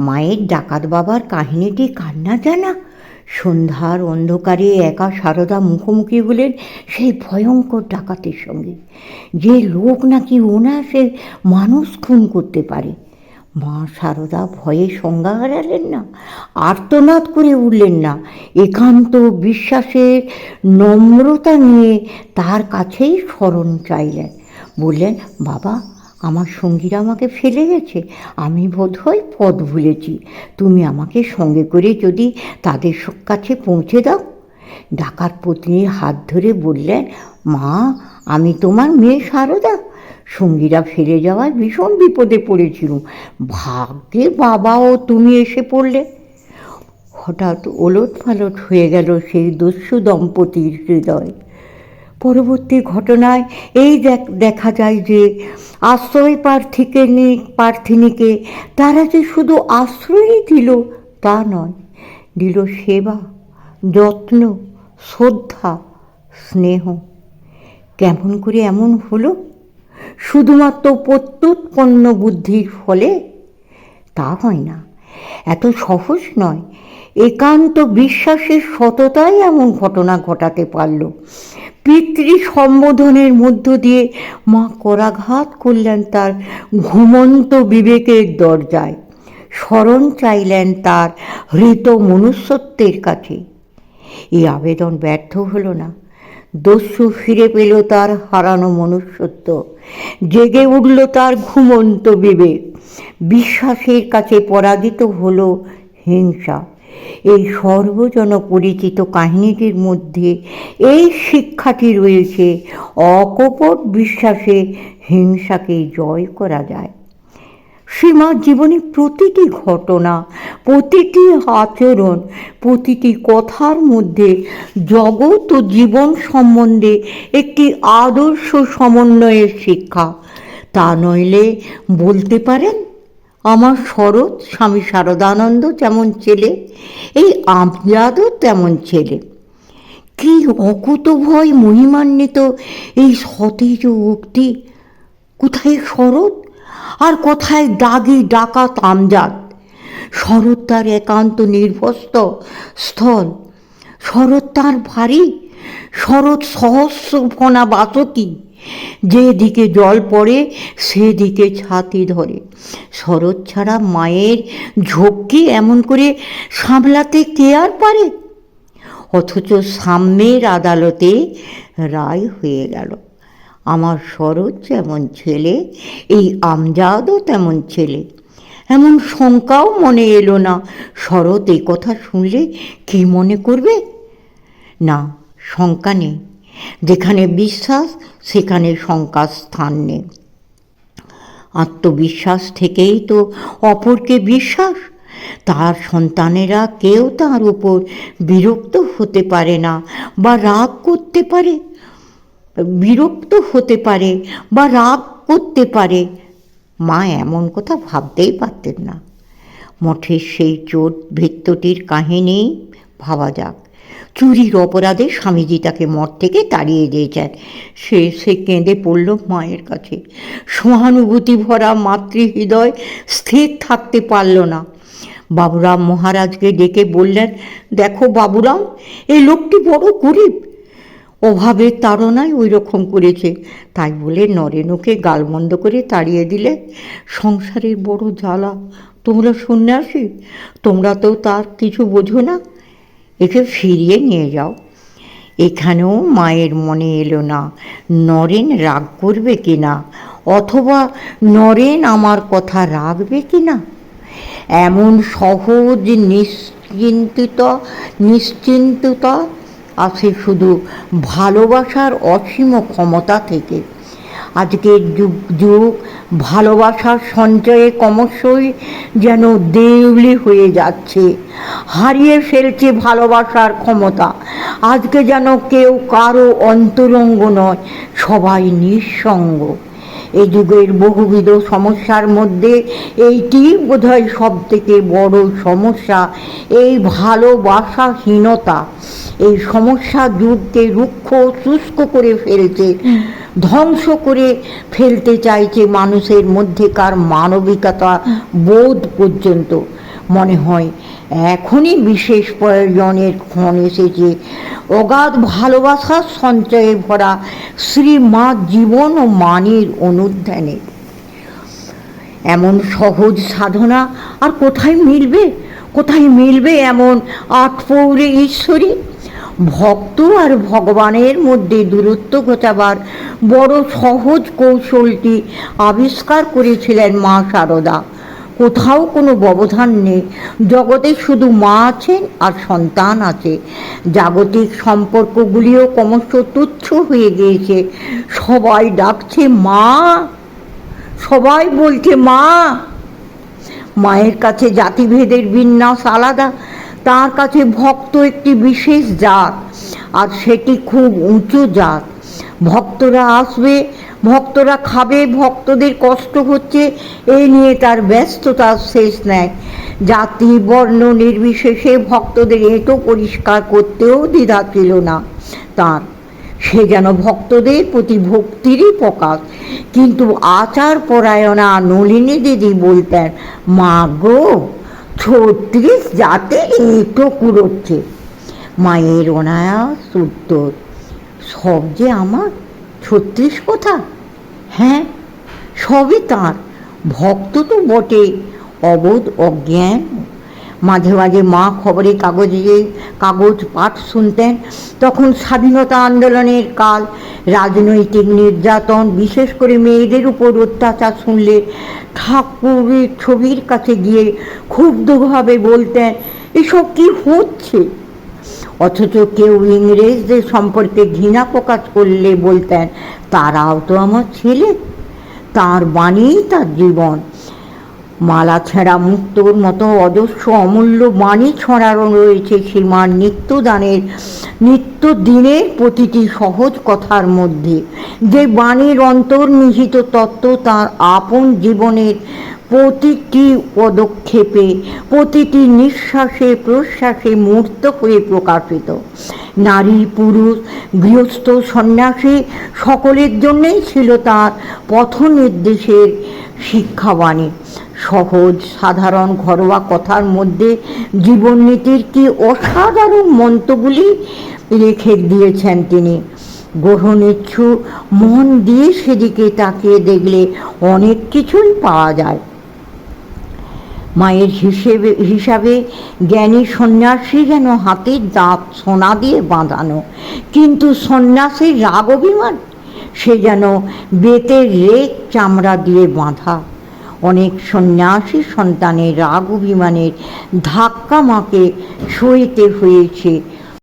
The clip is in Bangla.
মায়ের ডাকাত বাবার কাহিনীটি কান্না জানা? সন্ধ্যার অন্ধকারে একা সারদা মুখোমুখি হলেন সেই ভয়ঙ্কর ডাকাতের সঙ্গে। যে লোক নাকি অনায়াসে মানুষ খুন করতে পারে। মা সারদা ভয়ে সংজ্ঞা হারালেন না, আর্তনাদ করে উঠলেন না। একান্ত বিশ্বাসের নম্রতা নিয়ে তার কাছেই স্মরণ চাইলেন। বললেন, বাবা আমার সঙ্গীরা আমাকে ফেলে গেছে। আমি বোধহয় পথ ভুলেছি। তুমি আমাকে সঙ্গে করে যদি তাদের কাছে পৌঁছে দাও। ডাকাত পত্নীর হাত ধরে বললেন, মা, আমি তোমার মেয়ে সারদা। সঙ্গীরা ফেলে যাওয়ায় ভীষণ বিপদে পড়েছিলুম ভাগ্যে বাবা ও তুমি এসে পড়লে। হঠাৎ ওলট পালট হয়ে গেল সেই দস্যু দম্পতির হৃদয়। পরবর্তী ঘটনায় এই দেখ- যায় যে আশ্রয় প্রার্থীকে নি- প্রার্থিনীকে তারা যে শুধু আশ্রয়ই দিল তা নয়, দিল সেবা, যত্ন, শ্রদ্ধা, স্নেহ। কেমন করে এমন হলো? শুধুমাত্র প্রত্যুৎপন্ন বুদ্ধির ফলে তা হয় না। এত সহজ নয়। একান্ত বিশ্বাসের সততাই এমন ঘটনা ঘটাতে পারল। পিতৃ সম্বোধনের মধ্য দিয়ে মা করাঘাত করলেন তার ঘুমন্ত বিবেকের দরজায়। স্মরণ চাইলেন তার হৃত মনুষ্যত্বের কাছে। এই আবেদন ব্যর্থ হলো না। দস্যু ফিরে পেল তার হারানো মনুষ্যত্ব। জেগে উঠল তার ঘুমন্ত বিবেক। বিশ্বাসের কাছে পরাজিত হল হিংসা। এই সর্বজন পরিচিত কাহিনীটির মধ্যে এই শিক্ষাটি রয়েছে, অকপট বিশ্বাসে হিংসাকে জয় করা যায়। সীমার জীবনে প্রতিটি ঘটনা, প্রতিটি আচরণ, প্রতিটি কথার মধ্যে জগৎ ও জীবন সম্বন্ধে একটি আদর্শ সমন্বয়ের শিক্ষা। তা নইলে বলতে পারেন আমার শরৎ, স্বামী শারদানন্দ যেমন ছেলে, এই আমজাদও তেমন ছেলে। কি অকুত ভয় মহিমান্বিত এই সতেজ উক্তি। কোথায় শরৎ? আর কোথায় দাগি ডাকাত আমজাদ? শরৎ তার একান্ত নির্ভস্ত স্থল। শরৎ তার ভারী শরৎ সহস্র ফনা বাসকি যেদিকে জল পড়ে সেদিকে ছাতি ধরে। শরৎ ছাড়া মায়ের ঝোঁককে এমন করে সামলাতে কে আর পারে? অথচ সাম্যের আদালতে রায় হয়ে গেল। আমার শরৎ যেমন ছেলে, এই আমজাদও তেমন ছেলে। এমন শঙ্কাও মনে এলো না। শরৎ এই কথা শুনলে কি মনে করবে? না, শঙ্কা নেই। যেখানে বিশ্বাস, সেখানে শঙ্কার স্থান নেই। আত্মবিশ্বাস থেকেই তো অপরকে বিশ্বাস। তার সন্তানেরা কেউ তার উপর বিরক্ত হতে পারে না বা রাগ করতে পারে, বিরক্ত হতে পারে বা রাগ করতে পারে। মা এমন কথা ভাবতেই পারতেন না। মঠের সেই চোট ভৃত্যটির কাহিনী ভাবা যাক। চুরির অপরাধে স্বামীজি তাকে মঠ থেকে তাড়িয়ে দিয়েছেন। সে সে কেঁদে পড়ল মায়ের কাছে। সহানুভূতি ভরা মাতৃহৃদয় স্থির থাকতে পারল না। বাবুরাম মহারাজকে ডেকে বললেন, দেখো বাবুরাম এই লোকটি বড় গরিব। অভাবের তাড়নায় ওই রকম করেছে। তাই বলে নরেনুকে গালমন্দ করে তাড়িয়ে দিলে, সংসারের বড় জ্বালা, তোমরা সন্ন্যাসী তোমরা তো তার কিছু বোঝো না? একে ফিরিয়ে নিয়ে যাও। এখানেও মায়ের মনে এলো না, নরেন রাগ করবে কি না, অথবা নরেন আমার কথা রাখবে কি না? এমন সহজ, নিশ্চিন্তিত, নিশ্চিন্ততা আসে শুধু ভালোবাসার অসীম ক্ষমতা থেকে। আজকের যুগ যুগ ভালোবাসার সঞ্চয়ে ক্রমশই যেন দেউলি হয়ে যাচ্ছে। হারিয়ে ফেলছে ভালোবাসার ক্ষমতা। আজকে যেন কেউ কারও অন্তরঙ্গ নয়, সবাই নিঃসঙ্গ। এই যুগের বহুবিধ সমস্যার মধ্যে এইটি বোধহয় সব থেকে বড় সমস্যা, এই ভালোবাসাহীনতা। এই সমস্যা যুগকে রুক্ষ শুষ্ক করে ফেলছে। ধ্বংস করে ফেলতে চাইছে মানুষের মধ্যেকার মানবিকতা বোধ পর্যন্ত। মনে হয় এখনই বিশেষ প্রয়োজনের ক্ষণ এসেছে। অগাধ ভালোবাসার সঞ্চয়ে ভরা শ্রীমা জীবন ও মানের অনুধ্যানে। এমন সহজ সাধনা আর কোথায় মিলবে? কোথায় মিলবে এমন আটপৌরে ঈশ্বরী? ভক্ত আর ভগবানের মধ্যে দূরত্ব ঘটাবার বড় সহজ কৌশলটি আবিষ্কার করেছিলেন মা শারদা কোথাও কোনো ব্যবধান নেই। জগতে শুধু মা আছেন আর সন্তান আছে। জাগতিক সম্পর্কগুলিও ক্রমশ তুচ্ছ হয়ে গিয়েছে। সবাই ডাকছে, মা! সবাই বলছে, মা! মায়ের কাছে জাতিভেদের বিন্যাস আলাদা। তার কাছে ভক্ত একটি বিশেষ জাত, আর সেটি খুব উঁচু জাত। ভক্তরা আসবে, ভক্তরা খাবে, ভক্তদের কষ্ট হচ্ছে এই নিয়ে তার ব্যস্ততার শেষ নেয় জাতি, বর্ণ নির্বিশেষে ভক্তদের এঁটো পরিষ্কার করতেও দ্বিধা ছিল না তার। সে যেন ভক্তদের প্রতি ভক্তিরই প্রকাশ। কিন্তু আচার পরায়ণা নলিনী দিদি বলতেন, মা গো ছত্রিশ জাতে এঁটো কুড়োচ্ছে মায়ের অনায়াস উত্তর সব যে আমার, ছত্রিশ কথা? হ্যাঁ সবই তাঁর। ভক্ত তো বটে অবোধ অজ্ঞান। মাঝে মাঝে মা খবরে কাগজে কাগজ পাঠ শুনতেন, তখন স্বাধীনতা আন্দোলনের কাল, রাজনৈতিক নির্যাতন, বিশেষ করে মেয়েদের উপর অত্যাচার শুনলে ঠাকুরের ছবির কাছে গিয়ে ক্ষুব্ধভাবে বলতেন, এসব কি হচ্ছে? অথচ কেউ ইংরেজদের সম্পর্কে ঘৃণা প্রকাশ করলে বলতেন, তারাও তো আমার ছেলে, তার বাণীই তার জীবন। মালা ছেঁড়া মুক্তোর মতো অজস্র অমূল্য বাণী ছড়ানো রয়েছে সীমার নিত্যদানের নিত্য দিনের প্রতিটি সহজ কথার মধ্যে। যে বাণীর অন্তর্নিহিত তত্ত্ব তার আপন জীবনের প্রতিটি পদক্ষেপে, প্রতিটি নিঃশ্বাসে, প্রশ্বাসে মূর্ত হয়ে প্রকাশিত। নারী, পুরুষ, গৃহস্থ, সন্ন্যাসী সকলের জন্যই ছিল তার পথ নির্দেশের শিক্ষাবাণী। সহজ, সাধারণ, ঘরোয়া কথার মধ্যে জীবননীতির কি অসাধারণ মন্ত্রগুলি রেখে দিয়েছেন তিনি। গ্রহণিচ্ছু মন দিয়ে সেদিকে তাকিয়ে দেখলে অনেক কিছুই পাওয়া যায়। মায়ের হিসেবে, হিসাবে জ্ঞানী সন্ন্যাসী যেন হাতের দাঁত সোনা দিয়ে বাঁধানো, কিন্তু সন্ন্যাসীর রাগ অভিমান, সে যেন বেতের রেক চামড়া দিয়ে বাঁধা। অনেক সন্ন্যাসী সন্তানের রাগ অভিমানের ধাক্কা মাকে সইতে হয়েছে।